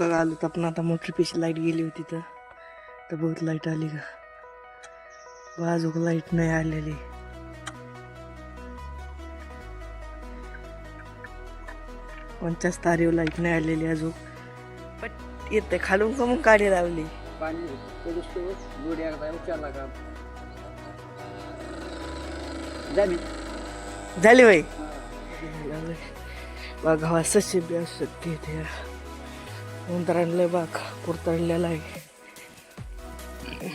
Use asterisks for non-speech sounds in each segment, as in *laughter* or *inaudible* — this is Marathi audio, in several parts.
तर आलो तर आपण आता मोठी पेशी लाइट गेली होती तर. तर बहुत लाइट आली का बाजूक लाइट नाही आलेली. पंचास तारीव लाइट नाही आलेली अजून. पण येते खालून का मग काढी लावली झाली. बाई. बाघावा सशी बी असू शकते ते आणलंय बाग पुरतडलेला आहे.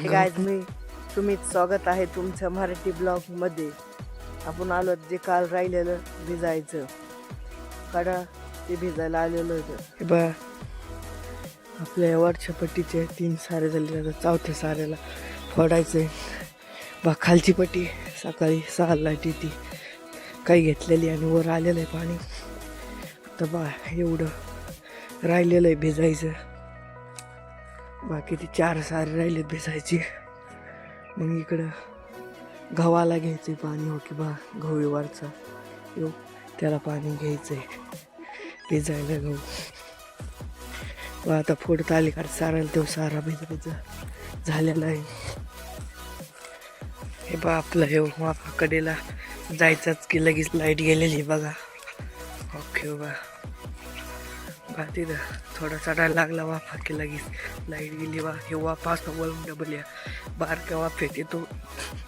काय मी तुम्ही स्वागत आहे तुमच्या मराठी ब्लॉगमध्ये. आपण आलो जे काल राहिलेलं भिजायचं. काढा ते भिजायला आलेलं होतं. हे बा आपल्या वरच्या पट्टीचे तीन सारे झाले आता चौथ्या साऱ्याला फोडायचंय. बा खालची पट्टी सकाळी सहा लाइट येते. काही घेतलेली आणि वर आलेलं आहे पाणी. तर बा एवढं राहिलेलं आहे भिजायचं. बाकी ते चार सारे राहिले भिजायचे. मग इकडं गव्हाला घ्यायचं पाणी हो की बा गहू यो येऊ त्याला पाणी घ्यायचं आहे भिजायला गहू. बा आता फोडत आली का सारायला तो सारा भिजायचा. झालेला आहे. हे बा आपलं हे कडेला जायचंच की लगेच लाइट गेलेली बघा. ओके बा. बा तिथं थोडा चढायला लागला वाफा की लगेच. लाइट गेली बा हे वाफा पास वळून डबल या. बारक्या वाफ्यात येतो.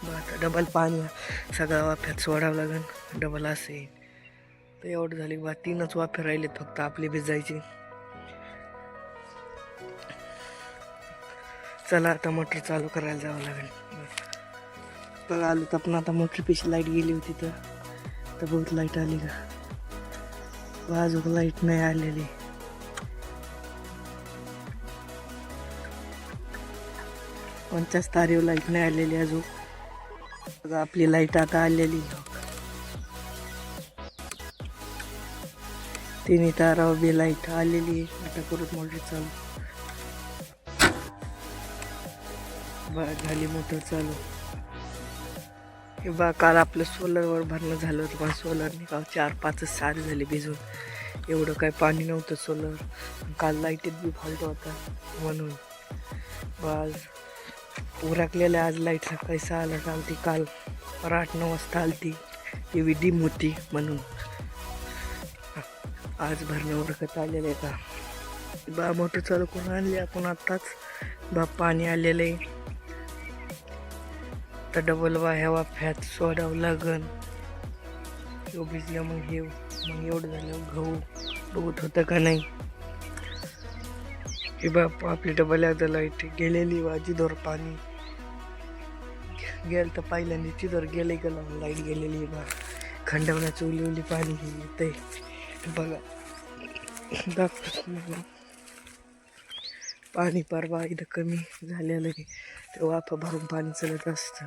बा आता डबल पाणी सगळ्या वाफ्यात सोडावं लागेल डबल असं येईल तर एवढं झाली बा तीनच वाफे राहिलेत फक्त आपले भिजायचे. चला आता मोटर चालू करायला जावं लागेल. तर आलो तर पण आता मोठी पेशी लाइट गेली होती तर. बहुत लाइट आली का बाजूक लाइट नाही आलेली. पंचास तारीव लाइट नाही आलेली अजून. आपली लाइट आता आलेली. तिन्ही तारावर बी लाइट आलेली आहे. आता परत मोटर चालू. बरं झाली मोटर चालू. हे बा काल आपलं सोलरवर भरणं झालं होतं पण सोलरने का चार पाचच सात झाले भिजून. एवढं काय पाणी नव्हतं सोलर. काल लाईटीत बी फॉल्ट होता म्हणून. बा आज उरकलेल्या आज लाइट सकाळी सहाला चालती काल. आठ नऊ वाजता आलती. टी व्ही डीम होती म्हणून. आज भरणं उरकत आलेलं आहे का? बा मोठं चालू करून आणली आपण आत्ताच. बा पाणी आलेलं आहे. तर डबल बा ह्या वाफ्यात सोडावं लागन. तो भिजलं मग हे मग एवढं झालं गहू. बघत होतं का नाही? हे बाप आपली डबल एकदा लाइट गेलेली वाजी दोर पाणी. गेल तर पहिल्यांदा तिथं गेले गेलं लाइट गेलेली बा. खंडवण्या उली उली पाणी येते बघा. दाखवतो पाणी परवा इथं कमी झालेलं आहे. ते वाफा भरून पाणी चलत असतं.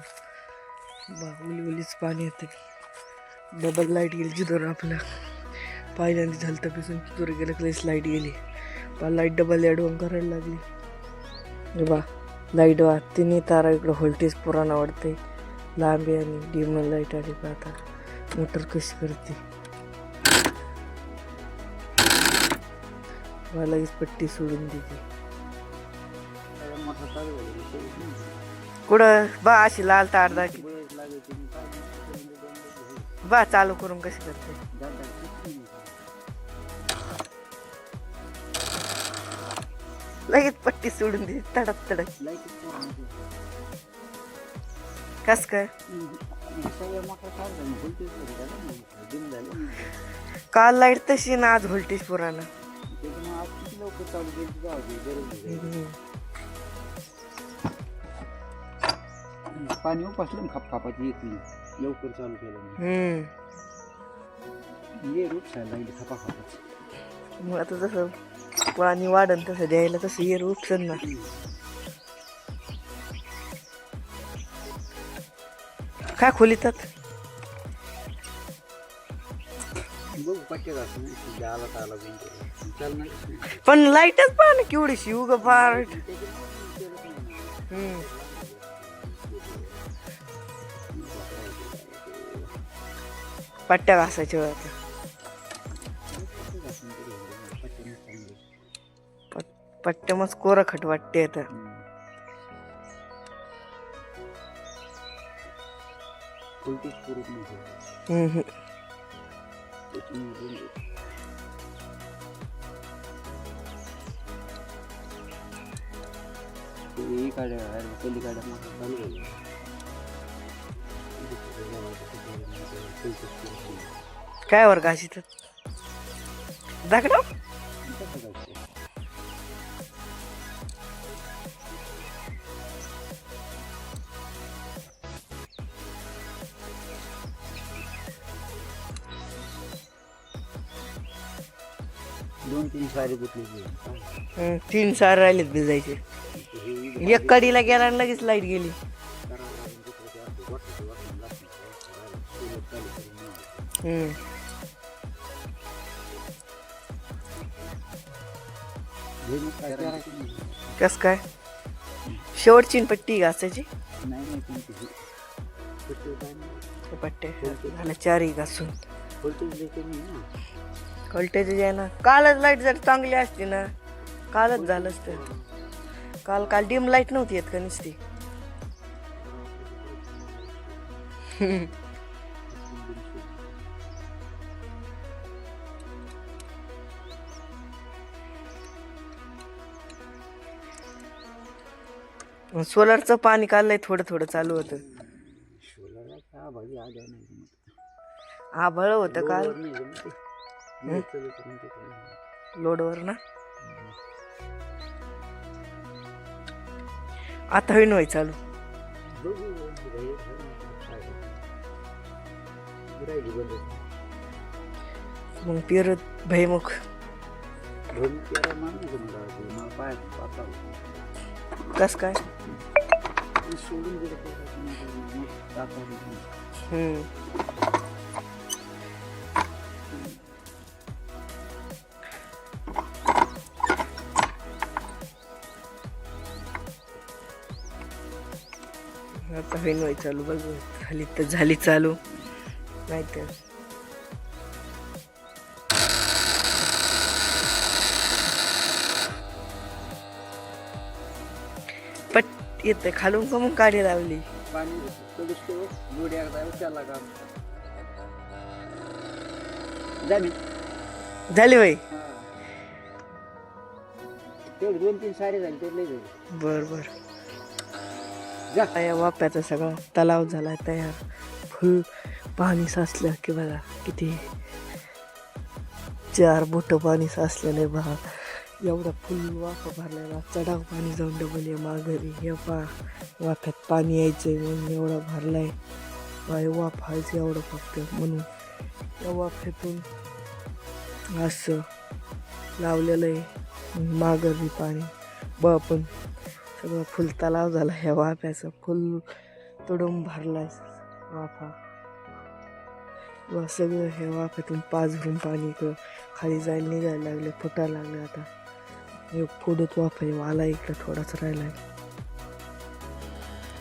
बा उली उलीच पाणी येतं डबल लाइट गेली जिथं आपलं. पहिल्यांदा झालं तर पिसून तिथं गेलं कधीच लाइट गेली. बा लाइट डबल ॲडवून करायला लागली. बा. लाइट वा तिन्ही तारा इकडं व्होल्टेज पुराणा वाढते लांबी आणि डिमन लाइट आली पाहता मोटर कशी करते? लगेच पट्टी सोडून देते. कुठं? बा अशी लाल तार दाखी बा चालू करून कशी करते? लगेच पट्टी सोडून दे तडक तडक. कस काय. काल लाइट तशी ना आज व्होल्टेज पुराणा. पाणी उपासलं ना खाप खापाची एक लवकर चालू केलं ये रूप सायला लागली खापा खापाची मग आता जसं पाणी वाढन तसं द्यायला तसं येर उपसन ना. काय खोलीतात? पण लाईटच पहा ना केवढीशी उग फार. हम्म. पट्ट्या घासायच्या झाली. उलटीच पुरत नाही. काय वर घासीत दाखडा कसं दोन तीन सारे गुतले तीन सार राहिलेत भिजायचे. एक कडीला गेला आणि लगेच लाइट गेली. हम्म. कस काय? शेवटची न पट्टी घासायची? नाही कोणती ते पट्टे झाल्या चारही घासून. कळटेच आहे ना. कालच लाइट जर चांगली असती ना कालच झालं असतं. काल काल डिम लाइट नव्हती येत का नुसती? *laughs* सोलरचं पाणी काललंय थोडं थोडं चालू होतं. आभळ होतं काल लोडवर ना? आता होईन होय चालू. मग पेरत भयमुख. कस काय? सोडून होईन होय चालू. बघ. झाली तर झाली चालू. नाही तर पट येते. खालून का मग काढी लावली झाली? तेवढे दोन तीन सारे झाले ते लय झाले. बर बर. वाप्याचा सगळा तलाव झाला तयार. फुल पाणी साचलं की बघा किती. चार बोटं पाणी साचलेलं आहे बघा. एवढा फुल वाफा भरलेला चढाव पाणी जाऊन डबल आहे माघारी. हे पा वाफ्यात पाणी यायचं आहे म्हणून एवढा आहे बाय व्हायचं एवढं फक्त म्हणून. या वाफ्यातून असं लावलेलं आहे माघारी पाणी. ब पण सगळं फुल तलाव झाला ह्या वाफ्याचं फुल तुडून भरलाय. वाफा. वा सगळं ह्या वाफ्यातून पाच भरून पाणी इकडं खाली जायला निघायला लागले फुटायला लागले आता. एक फुडत वाफा आहे, आला इकडं थोडाच राहिला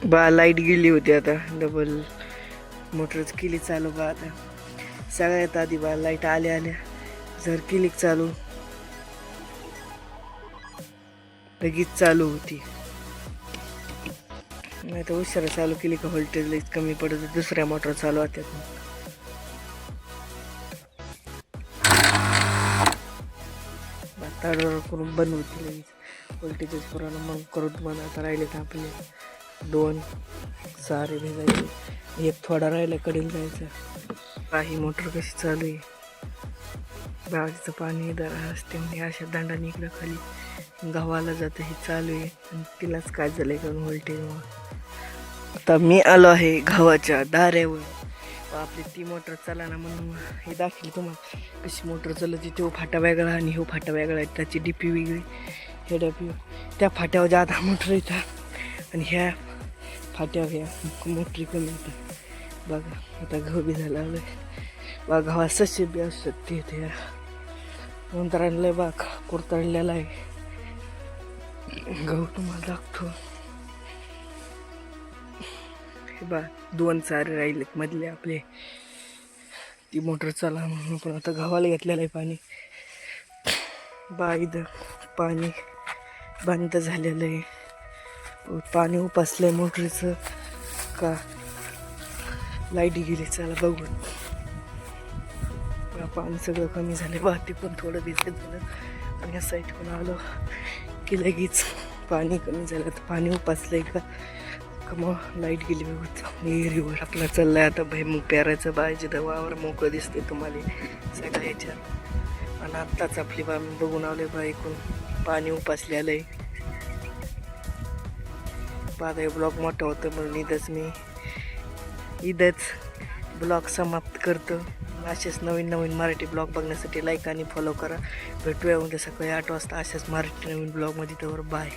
बा लाइट गेली होती आता डबल मोटरच केली चालू बा आता. सगळ्यात आधी बा लाइट आल्या आल्या जर केली चालू लगेच चालू होती. नाही तर उशिरा चालू केली का व्होल्टेज लईच कमी पडत दुसऱ्या मोटर चालू होत्यात. करून बंद होती लगेच. व्होल्टेजेस पुराणं मग करत बंद आता राहिले तर आपले दोन सारे भेजायचे एक थोडा राहिला कडील जायचं. काही मोटर कशी चालू आहे? बागेचं पाणी दर असते म्हणजे अशा दंडाने इकडं खाली गावाला जातं हे चालू आहे. आणि तिलाच काय झालं आहे कारण व्होल्टेजमुळे आता मी आलो आहे गव्हाच्या दाऱ्यावर. आपली ती मोटर चला ना म्हणून हे दाखवली तुम्हाला. कशी मोटर चालवते तो फाटा वेगळा आणि हो फाटा वेगळा आहे. त्याची डीपी वेगळी हे डीपी त्या फाट्यावर जादा मोटर येतात आणि ह्या फाट्यावर ह्या मोटरी कमी येतात बघा आता गहू बी झाला आलं बा गव्हा ससे बी असतात ते ते नंतर आणलंय बाग कुरतडलेला आहे. गहू तुम्हाला दाखतो हे बा दोन चारे राहिलेत मधले आपले. ती मोटर चला म्हणून पण आता गव्हाला घेतलेलं आहे पाणी. बा इथं पाणी बंद झालेलं आहे. पाणी उपसलंय मोटरीचं. का? लाइट गेली चला बघून पाणी सगळं कमी झालं वाहते पण थोडं दिसत झालं आणि या साईडकडून आलो की लगेच पाणी कमी झालं. तर पाणी उपसलंय का? का मग लाइट गेली बघत रिवर आपला चाललाय आता भाई मग पेरायचं बायचे तर वावर मोकळं दिसते तुम्हाला सगळ्या याच्यात. आणि आत्ताच आपली बा बघून आले बा ऐकून. पाणी उपासले आहे माझा ब्लॉग मोठा होतं म्हणून इथंच मी इथंच ब्लॉग समाप्त करतो. असेच नवीन नवीन मराठी ब्लॉग बघण्यासाठी लाईक आणि फॉलो करा. भेटूया उद्या सकाळी आठ वाजता अशाच मराठी नवीन ब्लॉगमध्ये तर बाय